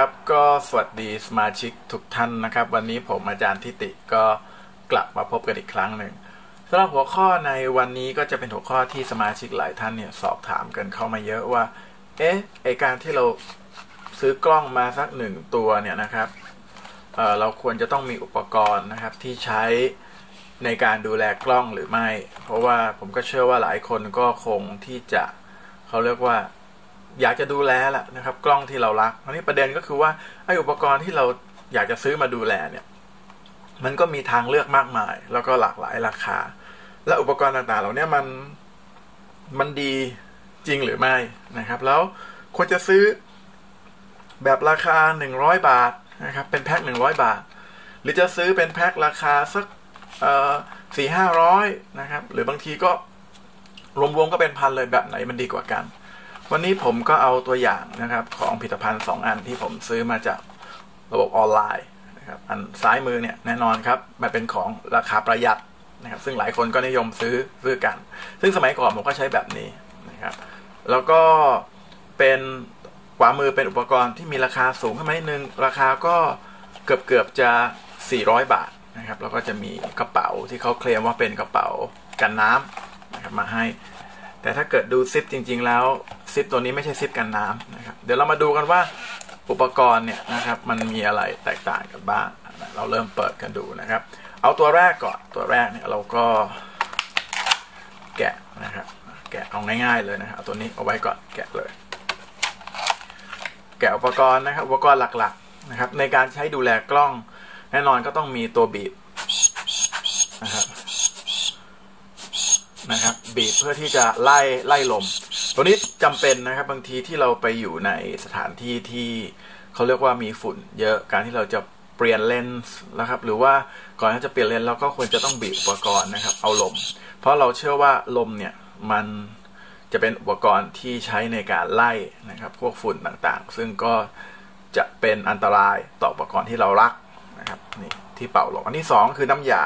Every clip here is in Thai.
ครับก็สวัสดีสมาชิกทุกท่านนะครับ วันนี้ผมอาจารย์ทิติก็กลับมาพบกันอีกครั้งหนึ่งสำหรับหัวข้อในวันนี้ก็จะเป็นหัวข้อที่สมาชิกหลายท่านเนี่ยสอบถามกันเข้ามาเยอะว่า เอ๊ะไอการที่เราซื้อกล้องมาสักหนึ่งตัวเนี่ยนะครับเเราควรจะต้องมีอุปกรณ์นะครับที่ใช้ในการดูแลกล้องหรือไม่ เพราะว่าผมก็เชื่อว่าหลายคนก็คงที่จะเขาเรียกว่า อยากจะดูแลแหละนะครับ กล้องที่เรารักอันนี้ประเด็นก็คือว่าไอ้อุปกรณ์ที่เราอยากจะซื้อมาดูแลเนี่ย มันก็มีทางเลือกมากมาย แล้วก็หลากหลายราคา และอุปกรณ์ต่างๆ เหล่านี้มันมันดีจริงหรือไม่นะครับ แล้วควรจะซื้อแบบราคา 100 บาทนะครับ เป็นแพ็ค100 บาท หรือจะซื้อเป็นแพ็คราคาสักสี่ห้าร้อยนะครับ หรือบางทีก็รวมๆก็เป็นพันเลยแบบไหนมันดีกว่ากัน วันนี้ผมก็เอาตัวอย่างนะครับของผลิตภัณฑ์ 2 อันที่ผมซื้อมาจากระบบออนไลน์นะครับอันซ้ายมือเนี่ยแน่นอนครับมันเป็นของราคาประหยัดนะครับซึ่งหลายคนก็นิยมซื้อซื้อกัน ซึ่งสมัยก่อนผมก็ใช้แบบนี้นะครับแล้วก็เป็นขวามือเป็นอุปกรณ์ที่มีราคาสูงขึ้นมานิดนึงราคาก็เกือบเกือบจะ 400 บาทนะครับแล้วก็จะมีกระเป๋าที่เขาเคลมว่าเป็นกระเป๋ากันน้ำนะครับมาให้ แต่ถ้าเกิดดูซิปจริง ๆ แล้วซิปตัวนี้ไม่ใช่ซิปกันน้ำนะครับ เดี๋ยวเรามาดูกันว่าอุปกรณ์เนี่ยนะครับมันมีอะไรแตกต่างกันบ้างเราเริ่มเปิดกันดูนะครับ เอาตัวแรกก่อนตัวแรกเนี่ยเราก็แกะนะครับ แกะเอาง่ายๆเลยนะครับตัวนี้เอาไว้ก่อนแกะเลย แกะอุปกรณ์นะครับ อุปกรณ์หลักๆนะครับ ในการใช้ดูแลกล้อง แน่นอนก็ต้องมีตัวบีบนะครับ นะครับบีบเพื่อที่จะไล่ไล่ลม ตัวนี้จำเป็นนะครับบางทีที่เราไปอยู่ในสถานที่ที่เขาเรียกว่ามีฝุ่น เยอะการที่เราจะเปลี่ยนเลนส์นะครับ หรือว่าก่อนที่จะเปลี่ยนเลนส์เราก็ควรจะต้องบีบอุปกรณ์นะครับ เอาลม เพราะเราเชื่อว่าลมเนี่ยมันจะเป็นอุปกรณ์ที่ใช้ในการไล่นะครับ พวกฝุ่นต่างๆ ซึ่งก็จะเป็นอันตรายต่ออุปกรณ์ที่เรารักนะครับนี่ที่เป่าลมอันที่ 2 คือน้ำยา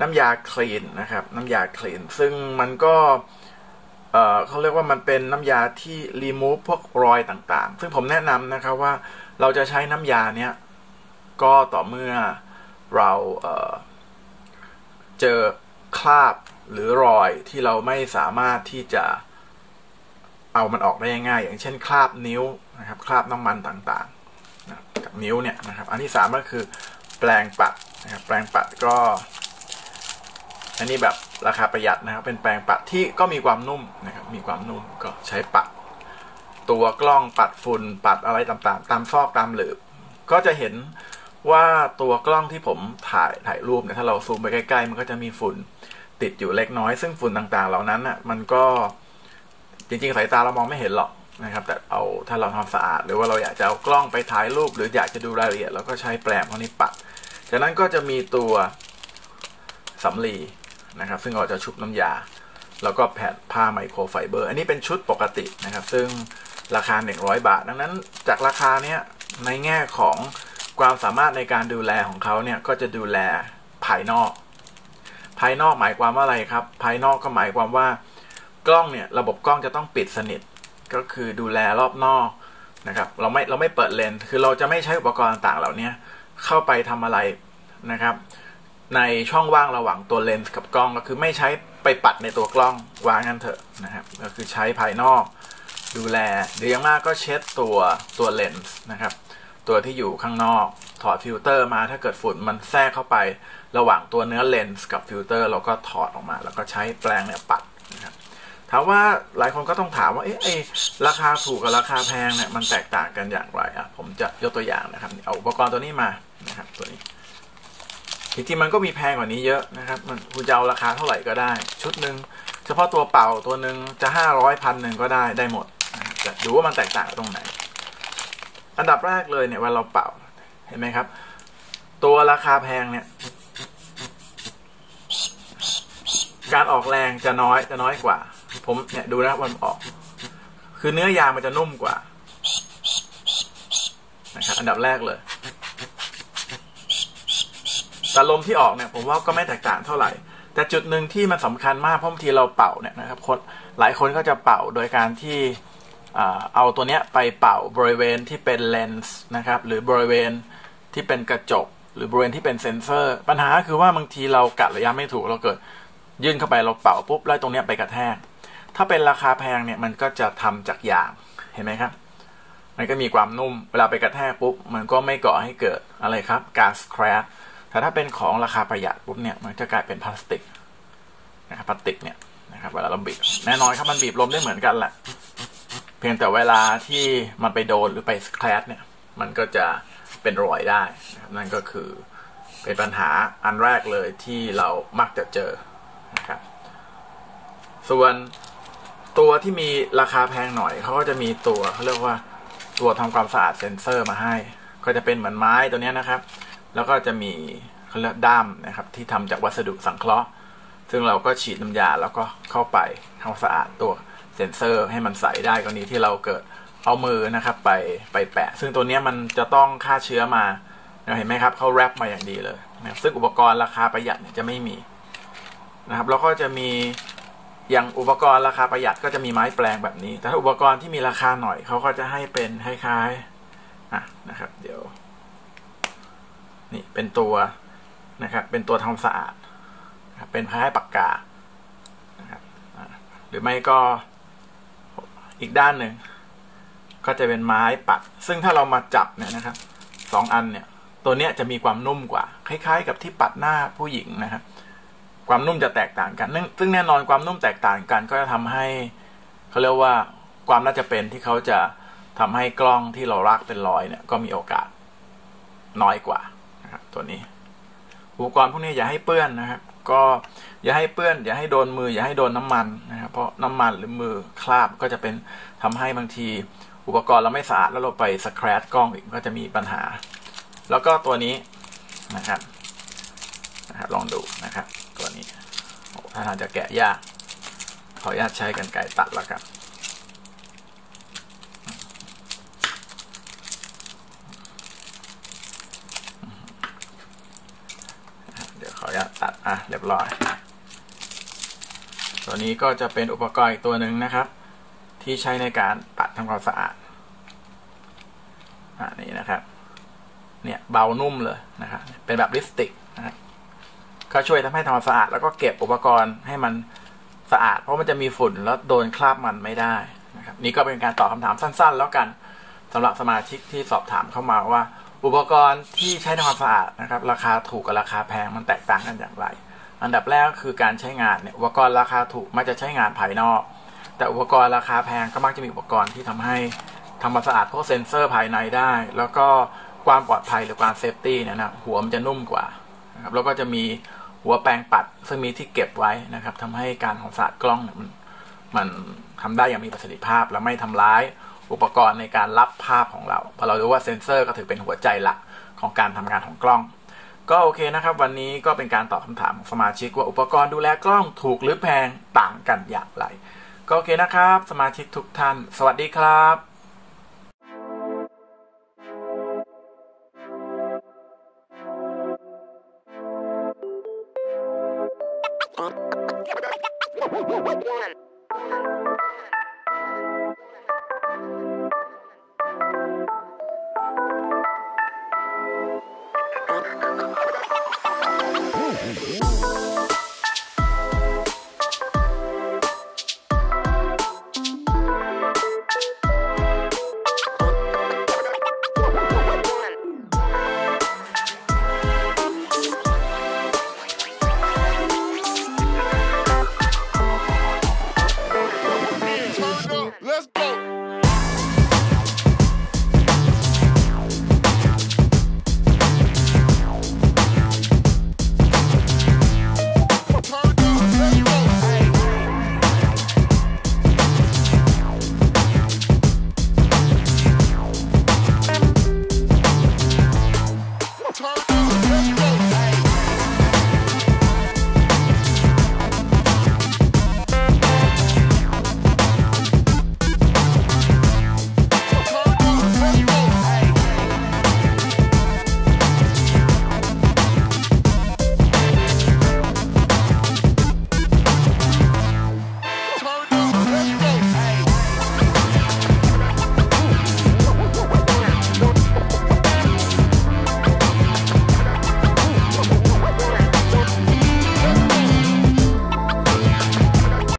น้ำยาคลีนนะครับ น้ำยาคลีน ซึ่งมันก็เขาเรียกว่ามันเป็นน้ำยาที่รีมูฟพวกรอยต่างๆ ซึ่งผมแนะนำนะครับว่าเราจะใช้น้ำยาเนี้ยก็ต่อเมื่อเราเเจอคราบหรือรอยที่เราไม่สามารถที่จะเอามันออกได้ง่าย อย่างเช่นคราบนิ้วนะครับ คราบน้ำมันต่างๆกับนิ้วเนี่ยนะครับ อันที่สามก็คือแปลงปัดนะครับ แปลงปัดก็ อันนี้แบบราคาประหยัดนะครับ เป็นแปรงปัดที่ก็มีความนุ่มนะครับ มีความนุ่มก็ใช้ปัด ตัวกล้องปัดฝุ่นปัดอะไรต่างๆ ตามซอกตามหลืบ ก็จะเห็นว่าตัวกล้องที่ผมถ่ายถ่ายรูปเนี่ยถ้าเราซูมไปใกล้ๆ มันก็จะมีฝุ่นติดอยู่เล็กน้อย ซึ่งฝุ่นต่างๆ เหล่านั้นอะมันก็จริงๆสายตาเรามองไม่เห็นหรอกนะครับ แต่เอาถ้าเราทำสะอาด หรือว่าเราอยากจะเอากล้องไปถ่ายรูป หรืออยากจะดูรายละเอียดเราก็ใช้แปรงพวกนี้ปัด จากนั้นก็จะมีตัวสำลี นะครับ ซึ่งเราจะชุบน้ำยา แล้วก็แผ่นผ้าไมโครไฟเบอร์ อันนี้เป็นชุดปกตินะครับ ซึ่งราคา 100 บาท ดังนั้นจากราคาเนี้ยในแง่ของความสามารถในการดูแลของเขาเนี่ยก็จะดูแลภายนอก ภายนอกหมายความว่าอะไรครับ ภายนอกก็หมายความว่ากล้องเนี่ยระบบกล้องจะต้องปิดสนิท ก็คือดูแลรอบนอกนะครับเราไม่เราไม่เปิดเลนส์คือเราจะไม่ใช้อุปกรณ์ต่างเหล่านี้เข้าไปทำอะไรนะครับ ในช่องว่างระหว่างตัวเลนส์กับกล้องก็คือไม่ใช้ไปปัดในตัวกล้องวางงั้นเถอะนะครับ ก็คือใช้ภายนอกดูแลหรือยังมากก็เช็ดตัวตัวเลนส์นะครับ ตัวที่อยู่ข้างนอกถอดฟิลเตอร์มาถ้าเกิดฝุ่นมันแทรกเข้าไประหว่างตัวเนื้อเลนส์กับฟิลเตอร์เราก็ถอดออกมา แล้วก็ใช้แปรงเนี่ยปัดนะครับถามว่าหลายคนก็ต้องถามว่าเอ๊ะราคาถูกกับราคาแพงเนี่ยมันแตกต่างกันอย่างไรอะผมจะยกตัวอย่างนะครับเอาอุปกรณ์ตัวนี้มานะครับตัวนี้ จริงๆมันก็มีแพงกว่านี้เยอะนะครับ มันคุณจะเอาราคาเท่าไหร่ก็ได้ ชุดหนึ่งเฉพาะตัวเป่าตัวหนึ่งจะห้าร้อยพันหนึ่งก็ได้ได้หมดจะดูว่ามันแตกต่างตรงไหน อันดับแรกเลยเนี่ยวลาเราเป่าเห็นไหมครับ ตัวราคาแพงเนี่ยการออกแรงจะน้อยจะน้อยกว่า ผมเนี่ยดูนะมันออก คือเนื้อยางมันจะนุ่มกว่านะครับอันดับแรกเลย แต่ลมที่ออกเนี่ยผมว่าก็ไม่แตกต่างเท่าไหร่ แต่จุดหนึ่งที่มันสำคัญมากเพราะบางทีเราเป่าเนี่ยนะครับคนหลายคนก็จะเป่าโดยการที่เอาตัวเนี้ยไปเป่าบริเวณที่เป็นเลนส์นะครับหรือบริเวณที่เป็นกระจก หรือบริเวณที่เป็นเซนเซอร์ ปัญหาคือว่าบางทีเรากัดระยะไม่ถูกเราเกิด ยื่นเข้าไปเราเป่าปุ๊บแล้วตรงเนี้ยไปกระแทก ถ้าเป็นราคาแพงเนี่ยมันก็จะทำจากยางเห็นไหมครับมันก็มีความนุ่มเวลาไปกระแทกปุ๊บมันก็ไม่ก่อให้เกิดอะไรครับการสแครป แต่ถ้าเป็นของราคาประหยัดปุ๊บเนี่ยมันจะกลายเป็นพลาสติกนะครับพลาสติกเนี่ยนะครับเวลาเราบีบแน่นอนครับมันบีบลมได้เหมือนกันแหละเพียงแต่เวลาที่มันไปโดนหรือไปแครปเนี่ย มันก็จะเป็นรอยได้นะครับนั่นก็คือเป็นปัญหาอันแรกเลยที่เรามักจะเจอนะครับส่วนตัวที่มีราคาแพงหน่อยเขาก็จะมีตัวเขาเรียกว่าตัวทำความสะอาดเซ็นเซอร์มาให้ ก็จะเป็นเหมือนไม้ตัวนี้นะครับ แล้วก็จะมีเขาเรียกด้ามนะครับที่ทำจากวัสดุสังเคราะห์ ซึ่งเราก็ฉีดน้ำยาแล้วก็เข้าไปทำความสะอาดตัวเซ็นเซอร์ให้มันใสได้กรณีที่เราเกิดเอามือนะครับไปไปแปะ ซึ่งตัวนี้มันจะต้องฆ่าเชื้อมาเห็นไหมครับเขาแรปมาอย่างดีเลยนะซึ่งอุปกรณ์ราคาประหยัดเนี่ยจะไม่มีนะครับแล้วก็จะมีอย่างอุปกรณ์ราคาประหยัดก็จะมีไม้แปลงแบบนี้ แต่ถ้าอุปกรณ์ที่มีราคาหน่อยเขาก็จะให้เป็นคล้ายๆอะนะครับ เดี๋ยว นี่เป็นตัวนะครับ เป็นตัวทำสะอาด เป็นคล้ายปากกานะครับหรือไม่ก็อีกด้านหนึ่งก็จะเป็นไม้ปัด ซึ่งถ้าเรามาจับเนี่ยนะครับสองอันเนี่ย ตัวเนี้ยจะมีความนุ่มกว่า คล้าย ๆ กับที่ปัดหน้าผู้หญิงนะครับ ความนุ่มจะแตกต่างกันซึ่งแน่นอนความนุ่มแตกต่างกัน ก็จะทำให้เขาเรียกว่าความน่าจะเป็นที่เขาจะทำให้กล้องที่เรารักเป็นรอยเนี่ย ก็มีโอกาสน้อยกว่า ตัวนี้ อุปกรณ์พวกนี้อย่าให้เปื้อนนะครับ ก็อย่าให้เปื้อน อย่าให้โดนมือ อย่าให้โดนน้ามันนะครับ เพราะน้ำมันหรือมือคราบก็จะเป็นทำให้บางที อุปกรณ์เราไม่สะอาดแล้วเราไปสแครตกล้องอีกก็จะมีปัญหา แล้วก็ตัวนี้นะครับนะครับลองดูนะครับ ตัวนี้ถ้าทางจะแกะยากขออนุญาตใช้กันไกตัดแล้วกัน เดี๋ยวข อะเรียบร้อย ตัวนี้ก็จะเป็นอุปกรณ์อีกตัวหนึ่งนะครับ ที่ใช้ในการปัดทำความสะอาดอ่านี่นะครับ เนี่ยเบานุ่มเลยนะครับ เป็นแบบลิปสติกนะครับก็ช่วยทำให้ทำความสะอาดแล้วก็เก็บอุปกรณ์ให้มันสะอาด เพราะมันจะมีฝุ่นแล้วโดนคราบมันไม่ได้นะครับ นี่ก็เป็นการตอบคาถามสั้น ๆ แล้วกันสำหรับสมาชิกที่สอบถามเข้ามาว่า อุปกรณ์ที่ใช้ทำความสะอาดนะครับ ราคาถูกกับราคาแพงมันแตกต่างกันอย่างไร อันดับแรกคือการใช้งานเนี่ยอุปกรณ์ราคาถูกมักจะใช้งานภายนอก แต่อุปกรณ์ราคาแพงก็มักจะมีอุปกรณ์ที่ทำให้ทำความสะอาดพวกเซ็นเซอร์ภายในได้ แล้วก็ความปลอดภัยหรือความเซฟตี้เนี่ยนะหัวมันจะนุ่มกว่านะครับแล้วก็จะมีหัวแปรงปัดซึ่งมีที่เก็บไว้นะครับทำให้การของสะอาดกล้องเนี่ยมันมันทำได้อย่างมีประสิทธิภาพและไม่ทำร้าย อุปกรณ์ในการรับภาพของเราเพราะเรารู้ว่าเซนเซอร์ก็ถือเป็นหัวใจหลักของการทำงานของกล้อง ก็โอเคนะครับ วันนี้ก็เป็นการตอบคำถามของสมาชิกว่าอุปกรณ์ดูแลกล้องถูกหรือแพงต่างกันอย่างไร ก็โอเคนะครับ สมาชิกทุกท่าน สวัสดีครับ One.